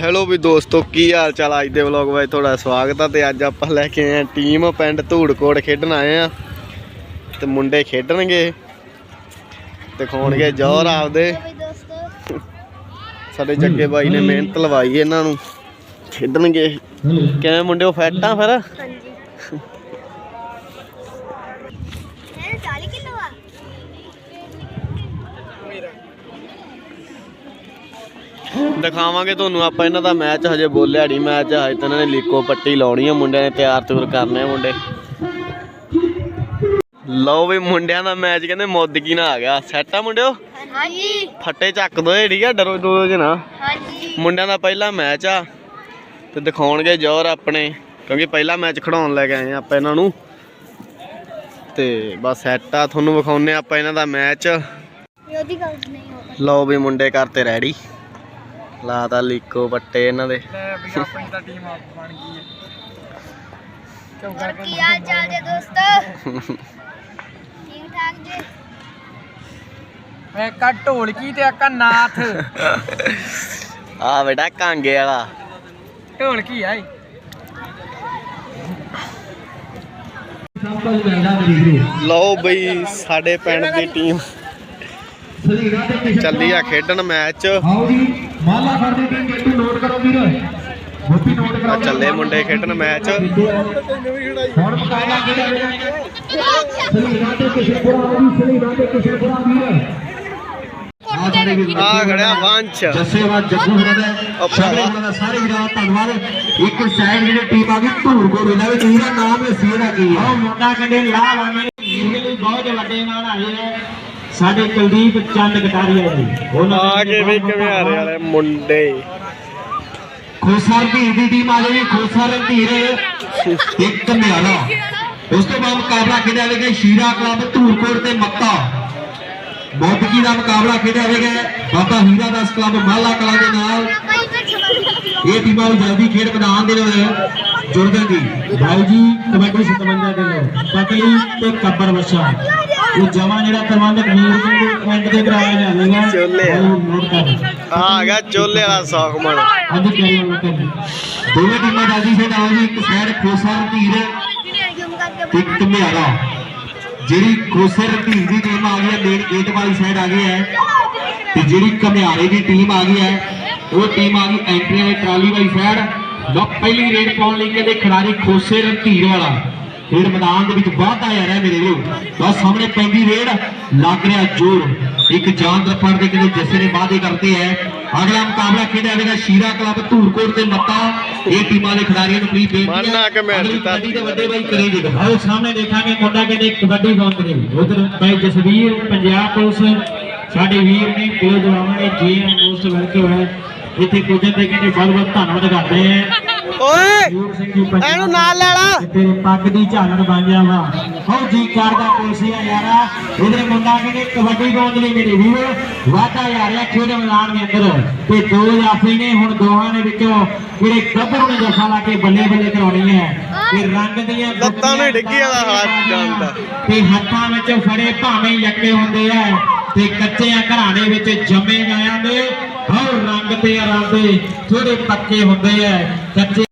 Hello ਵੀ ਦੋਸਤੋ, ਕੀ ਹਾਲ ਚਾਲ ਅੱਜ ਦੇ ਵਲੌਗ ਵਿੱਚ? ਤੁਹਾਡਾ ਸਵਾਗਤ ਹੈ ਤੇ ਅੱਜ ਆਪਾਂ ਲੈ ਕੇ ਆਏ ਆ ਟੀਮ ਪਿੰਡ ਧੂੜਕੋਟ ਖੇਡਣ ਆਏ ਆ ਤੇ ਮੁੰਡੇ ਖੇਡਣਗੇ। ਦਿਖਾਉਣਗੇ ਜ਼ੋਰ ਆਪਦੇ। ਸਾਡੇ ਜੱਗੇ ਬਾਈ ਨੇ ਮਿਹਨਤ ਲਵਾਈ ਇਹਨਾਂ ਨੂੰ। ਖੇਡਣਗੇ। ਕਿਵੇਂ ਮੁੰਡਿਓ, ਫਿੱਟ ਆ ਫਿਰ? ਹਾਂਜੀ। ਦਿਖਾਵਾਂਗੇ ਤੁਹਾਨੂੰ ਆਪਾਂ ਇਹਨਾਂ ਦਾ ਮੈਚ ਹਜੇ ਬੋਲਿਆ ਨਹੀਂ ਮੈਚ ਹਜੇ ਤਾਂ ਇਹਨਾਂ ਨੇ ਲੀਕੋ ਪੱਟੀ ਲਾਉਣੀ ਆ ਮੁੰਡਿਆਂ ਨੇ ਤਿਆਰ ਤੁਰ ਕਰਨੇ ਆ ਮੁੰਡੇ। ਲਓ ਵੀ ਮੁੰਡਿਆਂ ਦਾ ਮੈਚ ਕਹਿੰਦੇ ਮੁੱਦਕੀ ਨਾ ਆ ਗਿਆ। ਸੈੱਟ ਆ ਮੁੰਡਿਓ? ਹਾਂਜੀ। ਫੱਟੇ ਚੱਕ ਦੋ ਠੀਕ ਆ? ਡਰੋ ਡਰੋ ਚ ਨਾ। ਹਾਂਜੀ। ਮੁੰਡਿਆਂ ਦਾ ਪਹਿਲਾ ਮੈਚ ਆ ਤੇ ਦਿਖਾਉਣਗੇ ਜ਼ੋਰ ਆਪਣੇ ਕਿਉਂਕਿ ਪਹਿਲਾ ਮੈਚ ਖੜਾਉਣ ਲੈ ਕੇ ਆਏ ਆ ਆਪਾਂ ਇਹਨਾਂ ਨੂੰ। ਤੇ ਬਸ ਸੈੱਟ ਆ ਤੁਹਾਨੂੰ ਵਿਖਾਉਨੇ ਆਪਾਂ ਇਹਨਾਂ ਦਾ ਮੈਚ। ਲਓ ਵੀ ਮੁੰਡੇ ਕਰਤੇ ਰੈਡੀ। ਲਾਤਾ ਲੀਕੋ ਪੱਟੇ ਇਹਨਾਂ ਦੇ। ਆਪਣੀ ਤਾਂ ਟੀਮ ਬਣ ਗਈ ਹੈ। ਹੋਰ ਕੀ ਹਾਲ ਚਾਲ ਜੇ ਦੋਸਤੋ? ਠੀਕ ਠਾਕ ਜੀ? ਇੱਕ ਆ ਢੋਲਕੀ ਤੇ ਇੱਕ ਆ ਨਾਥ। ਆ ਬੇਟਾ ਕਾਂਗੇ ਵਾਲਾ। ਢੋਲਕੀ ਆਈ ਲਓ ਬਈ ਸਾਡੇ ਪਿੰਡ ਦੀ ਟੀਮ ਚੱਲੀ ਆ ਖੇਡਣ ਮੈਚ। ਆਓ ਜੀ ਮਾਲਾ ਖੜਦੇ ਟੀਮ ਜੇਤੂ ਨੋਟ ਕਰੋ ਵੀਰ। ਗੋਪੀ ਨੋਟ ਆ ਕਰੋ ਚੱਲੇ ਮੁੰਡੇ ਖੇਡਣ ਮੈਚ। ਹੁਣ ਮੁਕਾਬਲਾ ਕਿਹੜਾ ਹੋਵੇਗਾ ਸਲੀਨਾ ਤੇ ਕਿਸ਼ਨਪੁਰਾ ਆਓ ਜੀ ਸਲੀਨਾ ਤੇ ਕਿਸ਼ਨਪੁਰਾ ਵੀਰ। ਆ ਆ ਖੜਿਆ ਵੰਸ਼ ਜੱਸੇਵਾ ਜੱਗੂ ਹੋਣਾ ਦਾ। ਸ਼ਾਮਲ ਹੋਣਾ ਦਾ ਸਾਰੇ ਵੀਰਾਂ ਦਾ ਧੰਨਵਾਦ। ਇੱਕ ਸਾਈਡ ਜਿਹੜੀ ਟੀਮ ਆ ਗਈ ਧੂਰ ਕੋਲ ਇਹਨਾਂ ਵਿੱਚ ਇਹਦਾ ਨਾਮ ਹੈ ਸੀ ਇਹਦਾ ਕੀ ਹੈ। ਮੁੰਡਾ ਕਹਿੰਦੇ ਲਾਹ ਲਾਵੇਂ ਵੀਰ ਲਈ ਬਹੁਤ ਵੱਡੇ ਨਾਲ ਆਏ ਹੈ। ਸਾਡੇ ਕੁਲਦੀਪ ਚੰਦ ਕਟਾਰੀਆ ਜੀ। ਆ ਕੇ ਵੀ ਰਹੇ ਵਾਲੇ ਮੁੰਡੇ। ਖੋਸਾ ਧੀਰ ਦੀ ਟੀਮ ਆ ਗਈ ਖੋਸਾ ਧੀਰ ਇੱਕ ਨਿਆਲਾ ਉਸ ਤੋਂ ਬਾਅਦ ਮੁਕਾਬਲਾ ਖੇਡਿਆ ਜਾਵੇਗਾ ਸ਼ੀਰਾ ਕਲੱਬ ਧੂਰਕੋਟ ਤੇ ਮੱਤਾ ਬੌਧਕੀ ਦਾ ਮੁਕਾਬਲਾ ਖੇਡਿਆ ਜਾਵੇਗਾ ਬਾਬਾ ਹੀਰਾ ਦਾਸ ਕਲੱਬ ਮਾਲਾ ਕਲਾ ਦੇ ਨਾਲ। ਇਹ ਟੀਮਾਂ ਵੀ ਜਲਦੀ ਖੇਡ ਮੈਦਾਨ ਦੇ ਨਾਲ ਜੁੜ ਜਾਣਗੀ ਭਾਈ ਜੀ ਕਬੱਡੀ 57 ਦੇ ਲੋ ਪਤਲੀ ਤੇ ਕੱਬਰ ਵਸ਼ਾ ਜਮਾ ਜਿਹੜਾ ਪ੍ਰਬੰਧਕ ਵੀਰ ਸਿੰਘ ਦੇ ਪਿੰਡ ਦੇ ਕਰਾਇਆ ਜਾਵੇਗਾ ਚੋਲੇ ਆ। ਗਿਆ ਚੋਲੇ ਵਾਲਾ ਸੌਖਮਣ ਅੱਜ ਕਰੀ ਉਹਨਾਂ ਤੇ ਦੋਵੇਂ ਟੀਮਾਂ ਜਲਦੀ ਖੇਡ ਆਓ ਜੀ ਇੱਕ ਸਾਈਡ ਖੋਸਰ ਧੀਰ ਤੇ ਇੱਕ ਧਮਿਆਰਾ ਜਿਹੜੀ ਖੋਸਰ ਧੀਰ ਦੀ ਟੀਮ ਆ ਗਈ ਹੈ ਮੇਨ ਗੇਟ ਵਾਲੀ ਸਾਈਡ ਆ ਗਈ ਹੈ। ਤੇ ਜਿਹੜੀ ਘਮਿਆਰੇ ਦੀ ਟੀਮ ਆ ਗਈ ਹੈ ਉਹ ਟੀਮ ਆ ਗਈ ਐਂਟਰੀ ਵਾਲੀ ਟਰਾਲੀ ਵਾਲੀ ਸਾਈਡ ਲੋ ਪਹਿਲੀ ਰੇਡ ਪਾਉਣ ਲਈ ਕਹਿੰਦੇ ਖਿਡਾਰੀ ਖੋਸਰ ਧੀਰ ਵਾਲਾ। ਖੇਡ ਮੈਦਾਨ ਦੇ ਵਿੱਚ ਵਾਧਾ ਆ ਰਿਹਾ ਮੇਰੇ ਵੀਰੋ। ਬਸ ਸਾਹਮਣੇ ਪੈਂਦੀ ਰੇਡ ਲੱਗ ਰਿਹਾ ਜ਼ੋਰ। ਇੱਕ ਜਾਨ ਦਰਪੜ ਦੇ ਕਹਿੰਦੇ ਜੱਸੇ ਨੇ ਵਾਅਦੇ ਕਰਤੇ ਹੈ ਅਗਲਾ ਮੁਕਾਬਲਾ ਖੇਡਿਆ ਜਾਵੇਗਾ ਸ਼ੀਰਾ ਕਲੱਬ ਧੂਰਕੋਟ ਤੇ ਮੱਤਾ। ਇਹ ਟੀਮਾਂ ਦੇ ਖਿਡਾਰੀਆਂ ਨੂੰ ਪਲੀਜ਼ ਬੇਨਤੀ ਨਾ ਕਿ ਮੈਂ। ਕਬੱਡੀ ਦੇ ਵੱਡੇ ਬਾਈ ਕਰੀ ਜੀ। ਆਓ ਸਾਹਮਣੇ ਦੇਖਾਂਗੇ ਮੁੰਡਾ ਕਹਿੰਦੇ ਕਬੱਡੀ ਪਾਉਂਦੇ ਨੇ ਉਧਰ ਬਾਈ ਜਸਵੀਰ ਪੰਜਾਬ ਪੁਲਿਸ। ਸਾਡੇ ਵੀਰ ਨੇ ਦਿਲ ਜਵਾਨਾਂ ਨੇ ਜੀ ਮੋਸਟ ਵੈਲਕਮ ਹੈ ਇੱਥੇ ਪੁੱਜਣ ਤੇ ਕਹਿੰਦੇ ਬਹੁਤ ਬਹੁਤ ਧੰਨਵਾਦ ਕਰਦੇ ਆ। ਓਏ ਇਹਨੂੰ ਨਾਲ ਲੈ ਲਾ। ਤੇਰੇ ਪੱਗ ਦੀ ਝਾਲਰ ਬਣ ਗਿਆ ਵਾ। ਹੋ ਜੀ ਕਰਦਾ ਪੁਲਸੀਆ ਯਾਰਾ। ਇਹਦੇ ਮੁੰਡਾ ਕਹਿੰਦੇ ਕਬੱਡੀ ਪਾਉਂਦੇ ਨੇ ਮੇਰੇ ਵੀਰ ਵਾਧਾ ਯਾਰਿਆ ਖੇਡ ਮੈਦਾਨ ਦੇ ਅੰਦਰ। ਤੇ ਦੋ ਜਾਫੀ ਨੇ ਹੁਣ ਦੋਹਾਂ ਦੇ ਵਿੱਚੋਂ ਜਿਹੜੇ ਗੱਭਰ ਨੇ ਜਫਾ ਲਾ ਕੇ ਬੱਲੇ ਬੱਲੇ ਕਰਾਉਣੀ ਹੈ। ਤੇ ਰੰਗ ਦੀਆਂ ਲੱਤਾਂ ਨੂੰ ਡਿੱਗੀ ਵਾਲਾ ਹਾਲ ਜਾਂਦਾ। ਤੇ ਹੱਥਾਂ ਵਿੱਚ ਫੜੇ ਭਾਵੇਂ ਯੱਕੇ ਹੁੰਦੇ ਆ। ਤੇ ਕੱਚਿਆਂ ਘਰਾਣੇ ਵਿੱਚ ਜੰਮੇ ਗਾਇਆਂ ਦੇ। ਹਉ ਰੰਗ ਤੇ ਆਰਾਂਦੇ ਥੋੜੇ ਪੱਕੇ ਹੁੰਦੇ ਆ। ਕੱਚੇ